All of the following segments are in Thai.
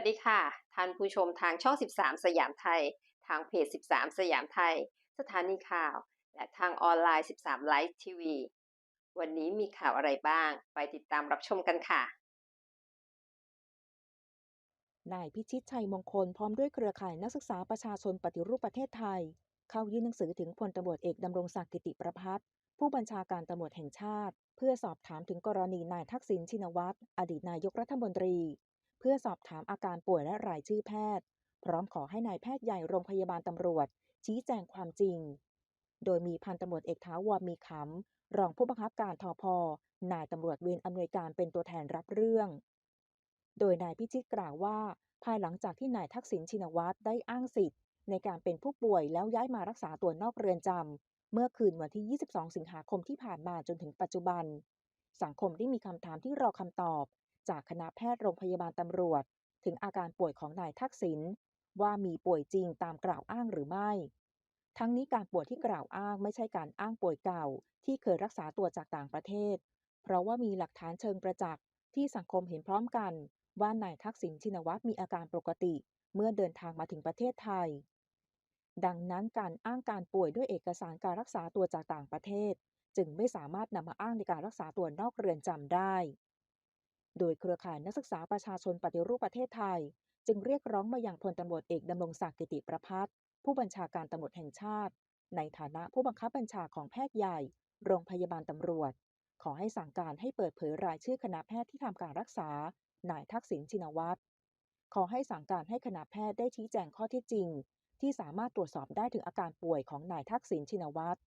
วัสดีค่ะ ท่านผู้ชมทางช่อง 13 สยามไทย ทางเพจ 13 สยามไทย สถานีข่าว และทางออนไลน์ 13 ไลฟ์ทีวี วันนี้มีข่าวอะไรบ้าง ไปติดตามรับชมกันค่ะ นายพิชิตชัยมงคลพร้อมด้วยเครือข่ายนักศึกษาประชาชนปฏิรูปประเทศไทย เข้ายื่นหนังสือถึงพลตำรวจเอกดำรงศักดิ์กิติประพัฒผู้บัญชาการตำรวจแห่งชาติ เพื่อสอบถามถึงกรณีนายทักษิณชินวัตรอดีตนายกรัฐมนตรี เพื่อสอบถามอาการป่วยและรายชื่อแพทย์ พร้อมขอให้นายแพทย์ใหญ่โรงพยาบาลตำรวจ ชี้แจงความจริง โดยมีพันตำรวจเอกท้าวรมีขำรองผู้บังคับการทอพนายตำรวจเวรอำนวยการเป็นตัวแทนรับเรื่อง โดยนายพิชิตกล่าวว่า ภายหลังจากที่นายทักษิณชินวัตรได้อ้างสิทธิ์ในการเป็นผู้ป่วยแล้วย้ายมารักษาตัวนอกเรือนจำเมื่อคืนวันที่ 22 สิงหาคมที่ผ่านมาจนถึงปัจจุบัน สังคมได้มีคำถามที่รอคำตอบ จากคณะแพทย์โรงพยาบาลตำรวจ ถึงอาการป่วยของนายทักษิณว่ามีป่วยจริงตามกล่าวอ้างหรือไม่ ทั้งนี้การป่วยที่กล่าวอ้างไม่ใช่การอ้างป่วยเก่า ที่เคยรักษาตัวจากต่างประเทศ เพราะว่ามีหลักฐานเชิงประจักษ์ที่สังคมเห็นพร้อมกันว่านายทักษิณชินวัตรมีอาการปกติ เมื่อเดินทางมาถึงประเทศไทย ดังนั้นการอ้างการป่วยด้วยเอกสารการรักษาตัวจากต่างประเทศ จึงไม่สามารถนำมาอ้างในการรักษาตัวนอกเรือนจำได้ โดยเครือข่ายนักศึกษาประชาชนปฏิรูปประเทศไทย จึงเรียกร้องมาอยังพลตำรวจเอกดำรงศักดิ์กิติประพัฒน์ผู้บัญชาการตำรวจแห่งชาติ ในฐานะผู้บังคับบัญชาของแพทย์ใหญ่ โรงพยาบาลตำรวจ ขอให้สั่งการให้เปิดเผยรายชื่อคณะแพทย์ที่ทำการรักษา นายทักษิณชินวัตรขอให้สั่งการให้คณะแพทย์ได้ชี้แจงข้อท็จจริง ที่สามารถตรวจสอบได้ถึงอาการป่วยของนายทักษิณชินวัตร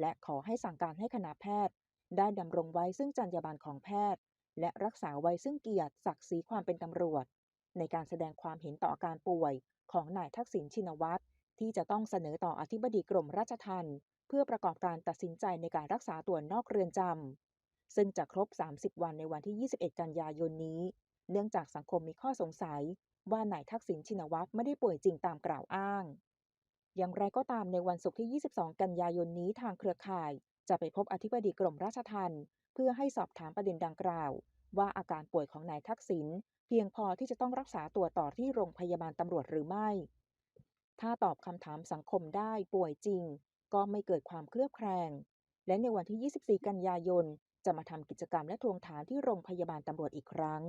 และขอให้สั่งการให้คณะแพทย์ ได้ดำรงไว้ซึ่งจรรยาบรรณของแพทย์ และรักษาไว้ซึ่งเกียรติศักดิ์ศรีความเป็นตำรวจ ในการแสดงความเห็นต่ออาการป่วยของนายทักษิณชินวัตรที่จะต้องเสนอต่ออธิบดีกรมราชทัณฑ์เพื่อประกอบการตัดสินใจในการรักษาตัวนอกเรือนจำซึ่งจะครบ 30 วันในวันที่ 21 กันยายนนี้ เนื่องจากสังคมมีข้อสงสัย ว่านายทักษิณชินวัตรไม่ได้ป่วยจริงตามกล่าวอ้าง อย่างไรก็ตามในวันศุกร์ที่ 22 กันยายนนี้ทางเครือข่าย จะไปพบอธิบดีกรมราชทัณฑ์เพื่อให้สอบถามประเด็นดังกล่าว ว่าอาการป่วยของนายทักษิณเพียงพอที่จะต้องรักษาตัวต่อที่โรงพยาบาลตำรวจหรือไม่ ถ้าตอบคำถามสังคมได้ป่วยจริง ก็ไม่เกิดความเคลือบแคลง และในวันที่ 24 กันยายน จะมาทำกิจกรรมและทวงถามที่โรงพยาบาลตำรวจอีกครั้ง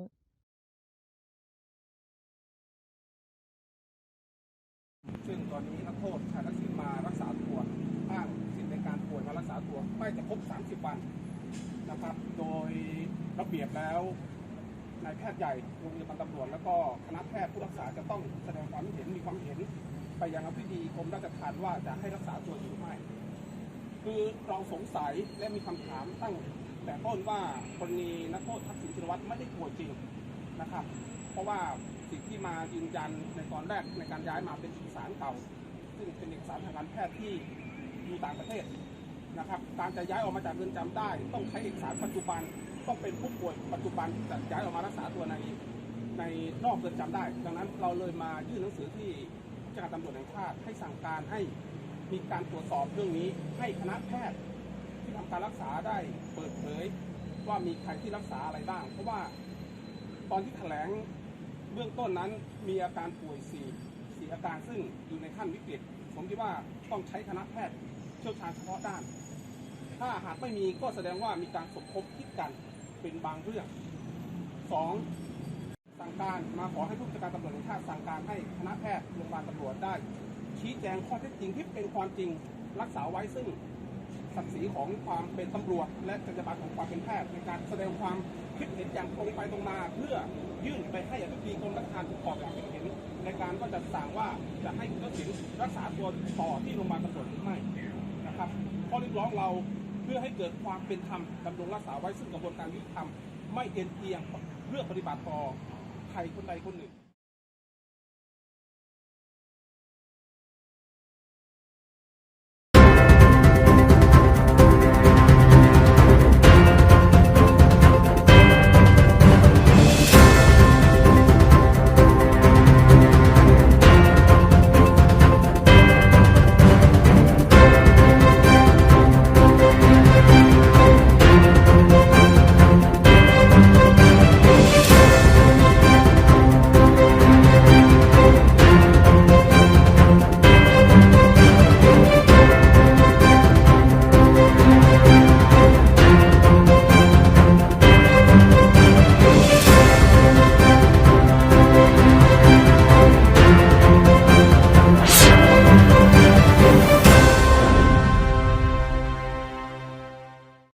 ซึ่งตอนนี้นักโทษชายทักษิณมารักษาตัวอ้างสิทธิในการป่วยมารักษาตัวใกล้จะครบ 30 วันนะครับ โดย ระเบียบแล้วนายแพทย์ใหญ่โรงพยาบาลตำรวจแล้วก็คณะแพทย์ผู้รักษาจะต้องแสดงความเห็นมีความเห็น ไปยังอธิบดีกรมราชทัณฑ์ว่าจะให้รักษาตัวหรือไม่ คือเราสงสัยและมีคำถามตั้ง แต่ต้นว่ากรณีนักโทษทักษิณชินวัตรไม่ได้ป่วยจริงนะครับ เพราะว่าสิ่งที่มายืนยันในตอนแรกในการย้ายมาเป็นเอกสารเก่า ซึ่งเป็นเอกสารทางการแพทย์ที่อยู่ต่างประเทศ นะครับการจะย้ายออกมาจากเรือนจำได้ ต้องใช้เอกสารปัจจุบันต้องเป็นผู้ป่วยปัจจุบันจะย้ายออกมารักษาตัวในในนอกเรือนจำได้ ดังนั้นเราเลยมายื่นหนังสือที่ผู้จัดการตำรวจแห่งชาติให้สั่งการให้มีการตรวจสอบเรื่องนี้ให้คณะแพทย์ที่ทำการรักษาได้เปิดเผยว่ามีใครที่รักษาอะไรบ้าง เพราะว่าตอนที่แถลงเบื้องต้นนั้นมีอาการป่วยสี่สี่อาการซึ่งอยู่ในขั้นวิกฤต ผมคิดว่าต้องใช้คณะแพทย์ เชี่ยวชาญเฉพาะด้าน ถ้าหากไม่มีก็แสดงว่ามีการสมคบคิดกันเป็นบางเรื่องสองสั่งการมาขอให้ผู้จัดการตำรวจแห่งชาติสั่งการให้คณะแพทย์โรงพยาบาลตำรวจได้ ชี้แจงข้อเท็จจริงที่เป็นความจริงรักษาไว้ซึ่งศักดิ์ศรีของความเป็นตำรวจ และจรรยาบรรณของความเป็นแพทย์ในการแสดงความคิดเห็นอย่างตรงไปตรงมาเพื่อยื่นไปให้อธิบดีกรมราชทัณฑ์ประกอบความเห็น ในการว่าจะสั่งว่าจะให้คุณทักษิณรักษาตัวต่อที่โรงพยาบาลตำรวจหรือไม่ นะครับข้อเรียกร้องเราเพื่อให้เกิดความเป็นธรรมดำรงรักษาไว้ซึ่งกระบวนการยุติธรรมไม่เอ็นเอียงเพื่อปฏิบัติต่อใครคนใดคนหนึ่ง